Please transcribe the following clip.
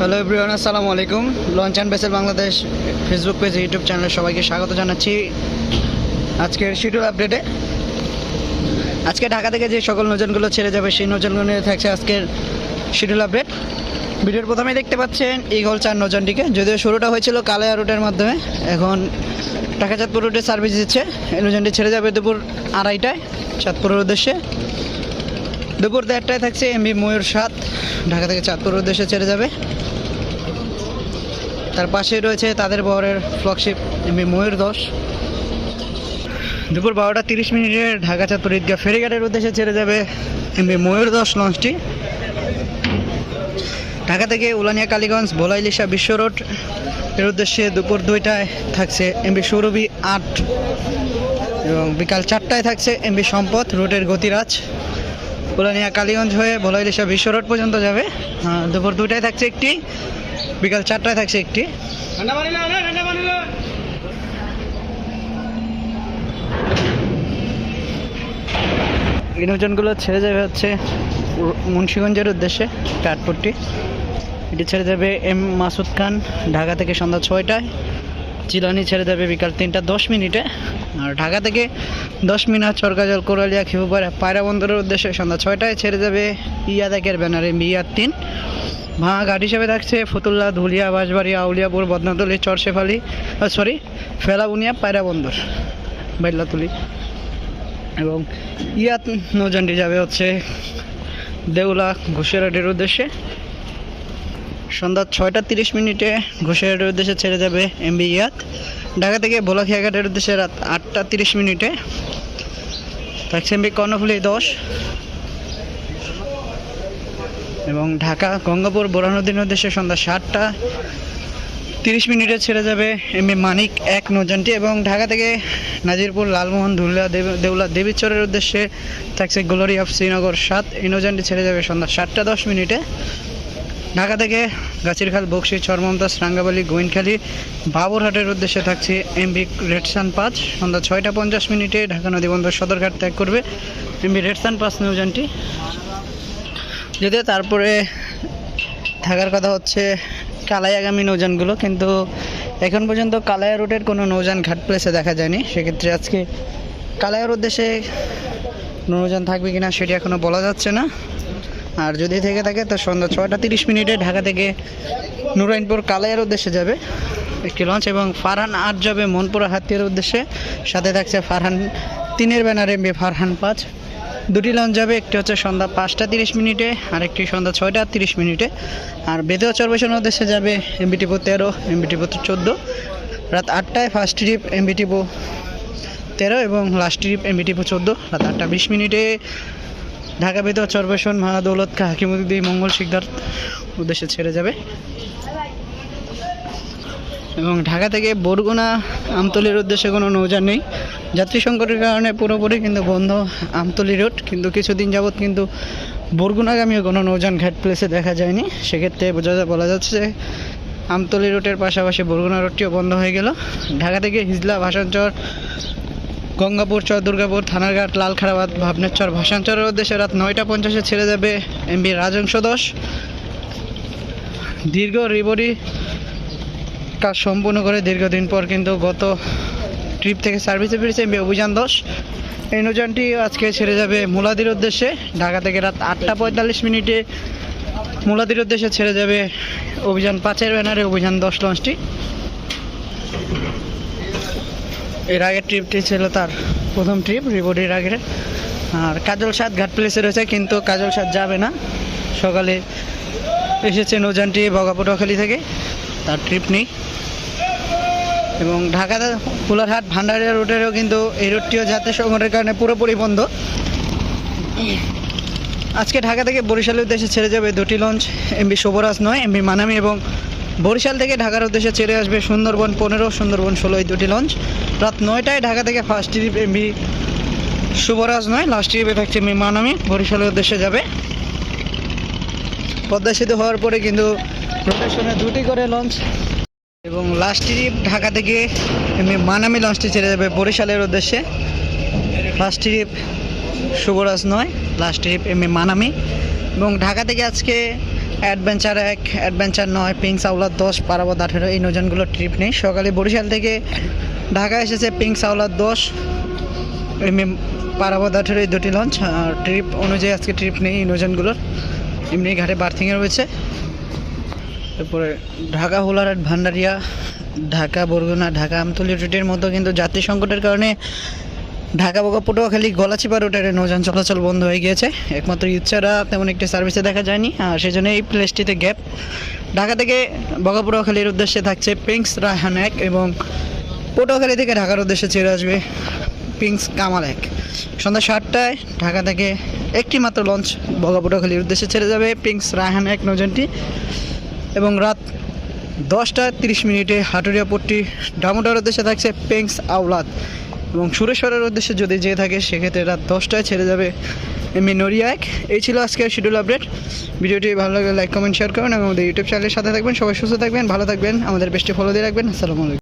Hello everyone আসসালামু আলাইকুম launch and vessel Bangladesh Facebook page YouTube চ্যানেলে সবাইকে স্বাগত জানাচ্ছি। আজকের শিডিউল আপডেটে আজকে ঢাকা থেকে যে সকল নজনগুলো ছেড়ে যাবে, সেই নজনগুলো নিয়ে থাকছে আজকের শিডিউল আপডেট ভিডিওর প্রথমে দেখতে পাচ্ছেন ইগল চার নজনটিকে যদিও শুরুটা হয়েছিল কালায়া রুটের মাধ্যমে, এখন ঢাকা চাঁদপুর রুটে সার্ভিস দিচ্ছে। এই নজনটি ছেড়ে যাবে দুপুর আড়াইটায়, চাঁদপুরের উদ্দেশ্যে। দুপুর দেড়টায় থাকছে এমবি ময়ূর সাত। ঢাকা থেকে চাঁদপুর উদ্দেশ্যে ছেড়ে যাবে। তার পাশেই রয়েছে তাদের বহরের ফ্লগশিপ এমবি ময়ূর দশ। দুপুর বারোটা তিরিশ মিনিটে ঢাকা চাঁদপুর ঈদগাহ ফেরিঘাটের উদ্দেশ্যে ছেড়ে যাবে এমবি ময়ূর দশ লঞ্চটি। ঢাকা থেকে উলানিয়া কালীগঞ্জ ভোলাইলিশা বিশ্ব রোডের উদ্দেশ্যে দুপুর দুইটায় থাকছে এমবি সৌরভী আট। এবং বিকাল চারটায় থাকছে এমবি সম্পদ রুটের গতিরাজ। উলানিয়া কালীগঞ্জ হয়ে ভোলাইলিশা বিশ্ব রোড পর্যন্ত যাবে। দুপুর দুটায় থাকছে একটি বিকাল চারটায় থাকছে একটি। ইনোজনগুলো ছেড়ে যাবে হচ্ছে মুন্সীগঞ্জের উদ্দেশ্যে কাঠপুরটি এটি ছেড়ে যাবে এম মাসুদ খান ঢাকা থেকে সন্ধ্যা ছয়টায়। চিলানি ছেড়ে দেবে বিকাল তিনটা, দশ মিনিটে। আর ঢাকা থেকে দশ মিনিট চরকাজল কোরালিয়া খিপুপাড়া পায়রা বন্দরের উদ্দেশ্যে সন্ধ্যা ছয়টায় ছেড়ে যাবে ইয়াদাকের ব্যানারে ইয়ার তিন। ভাঙা ঘাট হিসেবে থাকছে ফতুল্লা, ধুলিয়া বাঁশবাড়ি আউলিয়াপুর, বদনাতলি, চরশেফালি সরি ফেলাবুনিয়া, পায়রা বন্দর বাইলাতুলি এবং ইয়াত নৌযানটি যাবে হচ্ছে দেউলা ঘুষেরাটির উদ্দেশ্যে। সন্ধ্যা ছয়টা তিরিশ মিনিটে ঘোষেরহাটের উদ্দেশ্যে ছেড়ে যাবে এমবি ইয়াত। ঢাকা থেকে ভোলাখিয়াঘাটের উদ্দেশ্যে রাত আটটা তিরিশ মিনিটে। থাকছে এমবি কর্ণফুলি দশ। এবং ঢাকা গঙ্গাপুর বোরানুদ্দিনের উদ্দেশ্যে সন্ধ্যা সাতটা তিরিশ মিনিটে ছেড়ে যাবে এমবি মানিক এক নৌযানটি এবং ঢাকা থেকে নাজিরপুর লালমোহন দেব- দেউলা দেবীচরের উদ্দেশ্যে থাকছে গ্লোরি অফ শ্রীনগর সাত। এই নৌযানটি ছেড়ে যাবে সন্ধ্যা সাতটা দশ মিনিটে। ঢাকা থেকে গাছির গাছিরখাল, বক্সি চরমমতাজ রাঙ্গাবালি, গোয়েনখালি, বাবুরহাটের উদ্দেশ্যে থাকছে এমবি রেডসান পাঁচ। সন্ধ্যা ছয়টা পঞ্চাশ মিনিটে ঢাকা নদীবন্দর সদরঘাট ত্যাগ করবে এমবি রেডসান পাঁচ নৌযানটি যদিও তারপরে থাকার কথা হচ্ছে কালাইয়াগামী নৌযানগুলো, কিন্তু এখন পর্যন্ত কালাইয়া রুটের কোনো নৌযান ঘাট প্লেসে দেখা যায়নি। সেক্ষেত্রে আজকে কালাইয়ার উদ্দেশ্যে নৌযান থাকবে কিনা সেটি এখনও বলা যাচ্ছে না। আর যদি থেকে থাকে, তো সন্ধ্যা ছয়টা তিরিশ মিনিটে ঢাকা থেকে নুরাইনপুর কালাইয়ের উদ্দেশ্যে যাবে। একটি লঞ্চ এবং ফারহান আট যাবে মনপুরা হাতিয়ার উদ্দেশ্যে। সাথে থাকছে ফারহান তিনের ব্যানার এমবি ফারহান পাঁচ। দুটি লঞ্চ যাবে, একটি হচ্ছে সন্ধ্যা পাঁচটা তিরিশ মিনিটে আর একটি সন্ধ্যা ছয়টা তিরিশ মিনিটে। আর বেদেও চরবেশনের উদ্দেশ্যে যাবে এমবিটিপো তেরো এমবিটিপো চোদ্দ। রাত আটটায় ফার্স্ট ট্রিপ এমবিটিপো তেরো এবং লাস্ট ট্রিপ এমবিটিপো চোদ্দ। রাত আটটা বিশ মিনিটে ঢাকা বেদর চরবেশন মহাদৌলত খা হাকিমুদ্দিন মঙ্গল শিকদার উদ্দেশ্যে ছেড়ে যাবে। এবং ঢাকা থেকে বরগুনা আমতলির উদ্দেশ্যে কোনো নৌযান নেই। যাত্রী সংকটের কারণে পুরোপুরি কিন্তু বন্ধ আমতলি রোড, কিন্তু কিছুদিন যাবৎ কিন্তু বরগুনাগামীও কোনো নৌযান ঘাট প্লেসে দেখা যায়নি। সেক্ষেত্রে বোঝা বলা যাচ্ছে যে আমতলি রোডের পাশাপাশি বরগুনা রোডটিও বন্ধ হয়ে গেল। ঢাকা থেকে হিজলা ভাসানচর গঙ্গাপুর, চর দুর্গাপুর, থানারঘাট, লালখারাবাদ ভাবনেশ্বর ভাসানচরের উদ্দেশ্যে রাত নয়টা পঞ্চাশে ছেড়ে যাবে এমবি রাজংশ দশ। দীর্ঘ রিবরি কাজ সম্পূর্ণ করে দীর্ঘদিন পর কিন্তু গত ট্রিপ থেকে সার্ভিসে ফিরেছে এমবি অভিযান দশ। এই নৌযানটি আজকে ছেড়ে যাবে মুলাদির উদ্দেশ্যে। ঢাকা থেকে রাত আটটা পঁয়তাল্লিশ মিনিটে মুলাদির উদ্দেশ্যে ছেড়ে যাবে অভিযান পাঁচের ব্যানারে অভিযান দশ লঞ্চটি। এর আগের ট্রিপটি ছিল তার প্রথম ট্রিপ রিবোডির আগের। আর কাজল সাদ ঘাট প্লেসে রয়েছে, কিন্তু কাজল সাদ যাবে না। সকালে এসেছে নৌযানটি বগাপটুয়াখালী থেকে। তার ট্রিপ নেই। এবং ঢাকা ফুলারহাট ভান্ডারিয়া রুটেরও কিন্তু এই রুটটিও যাত্রী সংকটের কারণে পুরোপুরি বন্ধ। আজকে ঢাকা থেকে বরিশালের উদ্দেশ্যে ছেড়ে যাবে দুটি লঞ্চ এমবি শুভরাজ নয় এমবি মানামি এবং বরিশাল থেকে ঢাকার উদ্দেশ্যে ছেড়ে আসবে সুন্দরবন পনেরো, সুন্দরবন ষোলো, এই দুটি লঞ্চ রাত নয়টায় ঢাকা থেকে ফার্স্ট ট্রিপ এমবি শুভরাজ নয় লাস্ট ট্রিপে থাকছে এমবি মানামি। বরিশালের উদ্দেশ্যে যাবে। পদ্মা সেতু হওয়ার পরে কিন্তু রোটেশনে দুটি করে লঞ্চ এবং লাস্ট ট্রিপ ঢাকা থেকে মানামি লঞ্চটি ছেড়ে যাবে বরিশালের উদ্দেশ্যে। ফার্স্ট ট্রিপ শুভরাজ নয় লাস্ট ট্রিপ এমনি মানামি। এবং ঢাকা থেকে আজকে অ্যাডভেঞ্চার এক, অ্যাডভেঞ্চার নয়, পিঙ্ক সাউলার দশ পারাবত আঠেরো, এই নৌযানগুলো ট্রিপ নেই। সকালে বরিশাল থেকে ঢাকা এসেছে পিঙ্ক সাউলার দশ এমনি পারাবত আঠেরো, এই দুটি লঞ্চ ট্রিপ অনুযায়ী আজকে ট্রিপ নেই, এই নৌযানগুলোর এমনি ঘাটে বার্থিংয়ে রয়েছে। তারপরে ঢাকা, হোলারহাট, ভান্ডারিয়া, ঢাকা, বরগুনা, ঢাকা, আমতলি রুটের মতো কিন্তু যাত্রী সংকটের কারণে ঢাকা বগা পটুয়াখালী গলাচিপা রুটের নৌযান চলাচল বন্ধ হয়ে গিয়েছে। একমাত্র ইচ্ছারা তেমন একটি সার্ভিসে দেখা যায়নি। আর সেই জন্য এই প্লেসটিতে গ্যাপ ঢাকা থেকে বগা পটুয়াখালীর উদ্দেশ্যে থাকছে পিঙ্কস রায়হান এক এবং পটুয়াখালী থেকে ঢাকার উদ্দেশ্যে ছেড়ে আসবে পিঙ্কস কামাল এক। সন্ধ্যা সাতটায় ঢাকা থেকে একটি মাত্র লঞ্চ বগা পটুয়াখালীর উদ্দেশ্যে ছেড়ে যাবে পিঙ্কস রায়হান এক নৌযানটি এবং রাত দশটা তিরিশ মিনিটে হাটুরিয়া পট্টি ডামোডার উদ্দেশ্যে থাকছে পেংস আওলাদ। এবং সুরেশ্বরের উদ্দেশ্যে যদি যেয়ে থাকে, সেক্ষেত্রে রাত দশটায় ছেড়ে যাবে এমনি নড়িয়া এক। এই ছিল আজকের শিডিউল আপডেট ভিডিওটি ভালো লাগলে লাইক কমেন্ট শেয়ার করুন এবং আমাদের ইউটিউব চ্যানেলের সাথে থাকবেন, সবাই সুস্থ থাকবেন, ভালো থাকবেন, আমাদের বেস্টে ফলো দিয়ে রাখবেন। আসসালামু আলাইকুম।